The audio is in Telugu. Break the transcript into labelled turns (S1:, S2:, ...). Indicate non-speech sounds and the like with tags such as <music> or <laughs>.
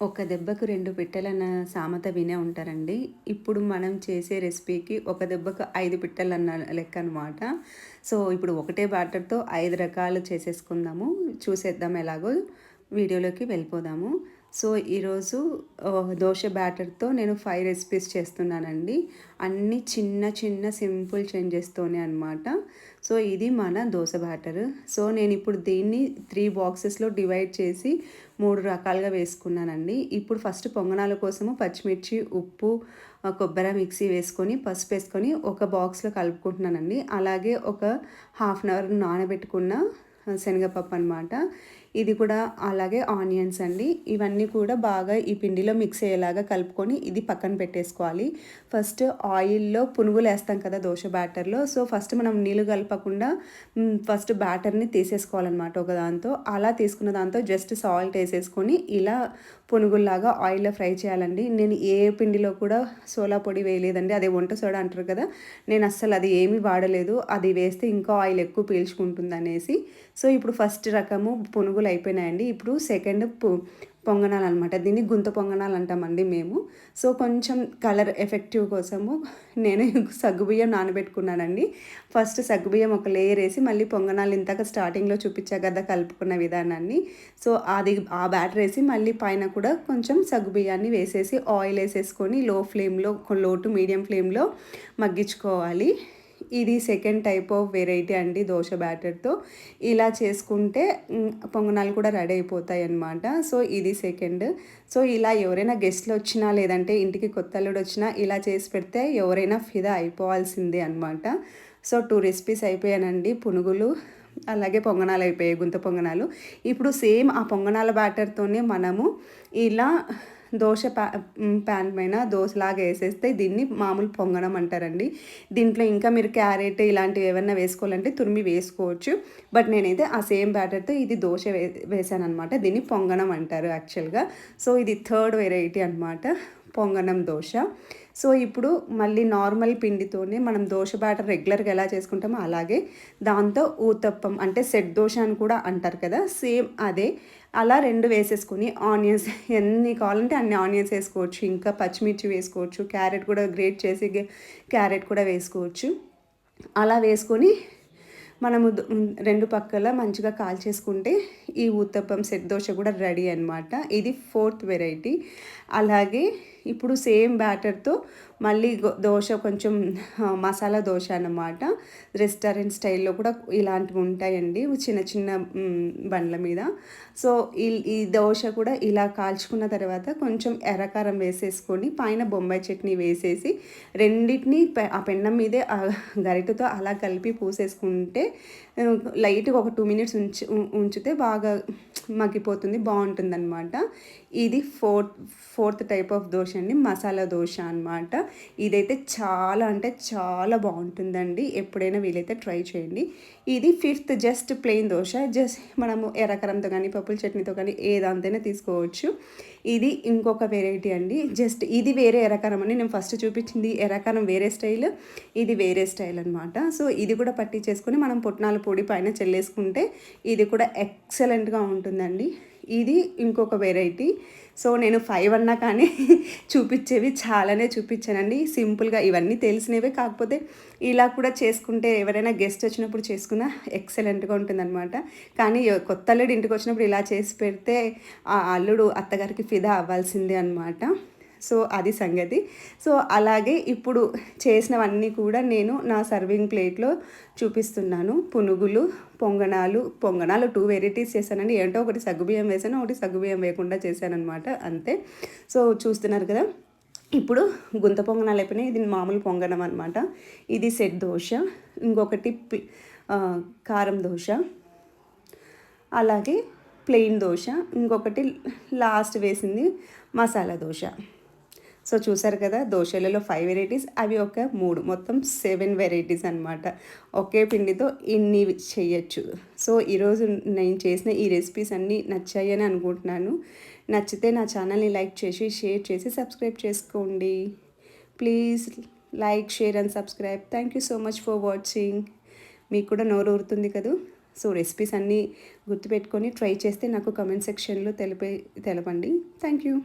S1: ఒక దెబ్బకు రెండు పిట్టలన్న సామెత వినే ఉంటారండి. ఇప్పుడు మనం చేసే రెసిపీకి ఒక దెబ్బకు ఐదు పిట్టలన్న లెక్క అనమాట సో ఇప్పుడు ఒకటే బ్యాటర్తో ఐదు రకాలు చేసేసుకుందాము. చూసేద్దాం ఎలాగో. వీడియోలోకి వెళ్ళిపోదాము. సో ఈరోజు దోశ బ్యాటర్తో నేను ఫైవ్ రెసిపీస్ చేస్తున్నానండి. అన్నీ చిన్న చిన్న సింపుల్ చేంజెస్తోనే అనమాట సో ఇది మన దోశ బ్యాటర్. సో నేను ఇప్పుడు దీన్ని త్రీ బాక్సెస్లో డివైడ్ చేసి మూడు రకాలుగా వేసుకున్నానండి. ఇప్పుడు ఫస్ట్ పొంగనాల కోసము పచ్చిమిర్చి ఉప్పు కొబ్బరి మిక్సీ వేసుకొని పసుపు వేసుకొని ఒక బాక్స్లో కలుపుకుంటున్నానండి. అలాగే ఒక హాఫ్ అన్ అవర్ నానబెట్టుకున్న శనగపప్పు అనమాట ఇది కూడా అలాగే ఆనియన్స్ అండి. ఇవన్నీ కూడా బాగా ఈ పిండిలో మిక్స్ అయ్యేలాగా కలుపుకొని ఇది పక్కన పెట్టేసుకోవాలి. ఫస్ట్ ఆయిల్లో పునుగులు వేస్తాం కదా దోశ బ్యాటర్లో. సో ఫస్ట్ మనం నీళ్ళు కలపకుండా ఫస్ట్ బ్యాటర్ని తీసేసుకోవాలన్నమాట ఒక దాంతో. అలా తీసుకున్న దాంతో జస్ట్ సాల్ట్ వేసేసుకొని ఇలా పునుగుల్లాగా ఆయిల్లో ఫ్రై చేయాలండి. నేను ఏ పిండిలో కూడా సోలా పొడి వేయలేదండి. అదే వంట సోడా అంటారు కదా. నేను అస్సలు అది ఏమీ వాడలేదు. అది వేస్తే ఇంకా ఆయిల్ ఎక్కువ పీల్చుకుంటుంది అనేసి సో ఇప్పుడు ఫస్ట్ రకము పునుగులు అయిపోయినాయండి. ఇప్పుడు సెకండ్ పొంగనాలు అనమాట దీన్ని గుంత పొంగనాలు అంటామండి మేము. సో కొంచెం కలర్ ఎఫెక్టివ్ కోసము నేను సగ్గుబియ్యం నానబెట్టుకున్నానండి. ఫస్ట్ సగ్గుబియ్యం ఒక లేయర్ వేసి మళ్ళీ పొంగనాలు ఇంతక స్టార్టింగ్లో చూపించా కదా కలుపుకున్న విధానాన్ని. సో అది ఆ బ్యాటర్ వేసి మళ్ళీ పైన కూడా కొంచెం సగ్గుబియ్యాన్ని వేసేసి ఆయిల్ వేసేసుకొని లో ఫ్లేమ్లో లో టు మీడియం ఫ్లేమ్లో మగ్గించుకోవాలి. ఇది సెకండ్ టైప్ ఆఫ్ వెరైటీ అండి దోశ బ్యాటర్తో ఇలా చేసుకుంటే పొంగనాలు కూడా రెడీ అయిపోతాయి అన్నమాట. సో ఇది సెకండ్ సో ఇలా ఎవరైనా గెస్ట్లు వచ్చినా లేదంటే ఇంటికి కొత్త అల్లుడు వచ్చినా ఇలా చేసి పెడితే ఎవరైనా ఫిదా అయిపోవాల్సిందే అనమాట సో టూ రెసిపీస్ అయిపోయానండి. పునుగులు అలాగే పొంగనాలు అయిపోయాయి గుంత పొంగనాలు. ఇప్పుడు సేమ్ ఆ పొంగనాల బ్యాటర్తోనే మనము ఇలా దోశ ప్యా ప్యాన్ పైన దోశలాగా వేసేస్తే దీన్ని మామూలు పొంగడం అంటారండి. దీంట్లో ఇంకా మీరు క్యారెట్ ఇలాంటివి ఏమన్నా వేసుకోవాలంటే తురిమి వేసుకోవచ్చు. బట్ నేనైతే ఆ సేమ్ బ్యాటర్తో ఇది దోశ వే వేసాను అనమాట దీన్ని పొంగనం అంటారు యాక్చువల్గా. సో ఇది థర్డ్ వెరైటీ అనమాట పొంగనం దోశ. సో ఇప్పుడు మళ్ళీ నార్మల్ పిండితోనే మనం దోశ బ్యాటర్ రెగ్యులర్గా ఎలా చేసుకుంటామో అలాగే దాంతో ఊతప్పం అంటే సెట్ దోశ అని కూడా అంటారు కదా సేమ్ అదే. అలా రెండు వేసేసుకొని ఆనియన్స్ <laughs> ఎన్ని కావాలంటే అన్ని ఆనియన్స్ వేసుకోవచ్చు. ఇంకా పచ్చిమిర్చి వేసుకోవచ్చు. క్యారెట్ కూడా గ్రేట్ చేసి క్యారెట్ కూడా వేసుకోవచ్చు. అలా వేసుకొని మనము రెండు పక్కల మంచిగా కాల్చేసుకుంటే ఈ ఊతప్పం సెట్ దోశ కూడా రెడీ అనమాట ఇది ఫోర్త్ వెరైటీ. అలాగే ఇప్పుడు సేమ్ బ్యాటర్తో మళ్ళీ దోశ కొంచెం మసాలా దోశ అన్నమాట. రెస్టారెంట్ స్టైల్లో కూడా ఇలాంటివి ఉంటాయండి. చిన్న చిన్న బండ్ల మీద. సో ఈ ఈ దోశ కూడా ఇలా కాల్చుకున్న తర్వాత కొంచెం ఎర్రకారం వేసేసుకొని పైన బొంబాయి చట్నీ వేసేసి రెండింటిని ఆ పెన్నం మీదే గరిటతో అలా కలిపి పూసేసుకుంటే లైట్గా ఒక టూ మినిట్స్ ఉంచి ఉంచితే బాగా మగ్గిపోతుంది బాగుంటుంది అనమాట ఇది four fourth type of dosa అండి మసాలా దోశ అనమాట ఇదైతే చాలా అంటే చాలా బాగుంటుందండి. ఎప్పుడైనా వీలైతే ట్రై చేయండి. ఇది fifth just plain dosa. Just మనము ఎర్రకరంతో కానీ పప్పుల చట్నీతో కానీ ఏదంతైనా తీసుకోవచ్చు. ఇది ఇంకొక వెరైటీ అండి. జస్ట్ ఇది వేరే ఎర్రకారం అని నేను ఫస్ట్ చూపించింది. ఎర్రకారం వేరే స్టైల్ ఇది వేరే స్టైల్ అనమాట సో ఇది కూడా పట్టి చేసుకుని మనం పుట్నాల పొడి పైన చెల్లేసుకుంటే ఇది కూడా ఎక్సలెంట్గా ఉంటుందండి. ఇది ఇంకొక వెరైటీ సో నేను ఫైవ్ అన్నా కానీ <laughs> చూపించేవి చాలానే చూపించానండి. సింపుల్గా ఇవన్నీ తెలిసినవే కాకపోతే ఇలా కూడా చేసుకుంటే ఎవరైనా గెస్ట్ వచ్చినప్పుడు చేసుకున్న ఎక్సలెంట్గా ఉంటుందన్నమాట. కానీ కొత్త అల్లుడు ఇంటికి వచ్చినప్పుడు ఇలా చేసి పెడితే ఆ అల్లుడు అత్తగారికి ఫిదా అవ్వాల్సిందే అనమాట సో అది సంగతి. సో అలాగే ఇప్పుడు చేసినవన్నీ కూడా నేను నా సర్వింగ్ ప్లేట్లో చూపిస్తున్నాను. పునుగులు పొంగనాలు పొంగనాలు టూ వెరైటీస్ చేశానండి. ఏంటో ఒకటి సగ్గుబియ్యం వేసాను ఒకటి సగ్గుబియ్యం వేయకుండా చేశానమాట అంతే. సో చూస్తున్నారు కదా ఇప్పుడు గుంత పొంగనాలు అయిపోయినాయి. ఇది మామూలు పొంగనం అనమాట ఇది సెట్ దోశ ఇంకొకటి కారం దోశ అలాగే ప్లెయిన్ దోశ ఇంకొకటి లాస్ట్ వేసింది మసాలా దోశ. సో చూసారు కదా దోశలలో ఫైవ్ వెరైటీస్ అవి ఒక మూడు మొత్తం సెవెన్ వెరైటీస్ అనమాట ఒకే పిండితో ఇన్ని చేయొచ్చు. సో ఈరోజు నేను చేసిన ఈ రెసిపీస్ అన్నీ నచ్చాయని అనుకుంటున్నాను. నచ్చితే నా ఛానల్ని లైక్ చేసి షేర్ చేసి సబ్స్క్రైబ్ చేసుకోండి. Please like share and subscribe thank you so much for watching మీకు కూడా నోరు ఊరుతుంది కదా? సో రెసిపీస్ అన్నీ గుర్తుపెట్టుకొని ట్రై చేస్తే నాకు కమెంట్ సెక్షన్లో తెలిపే తెలపండి. Thank you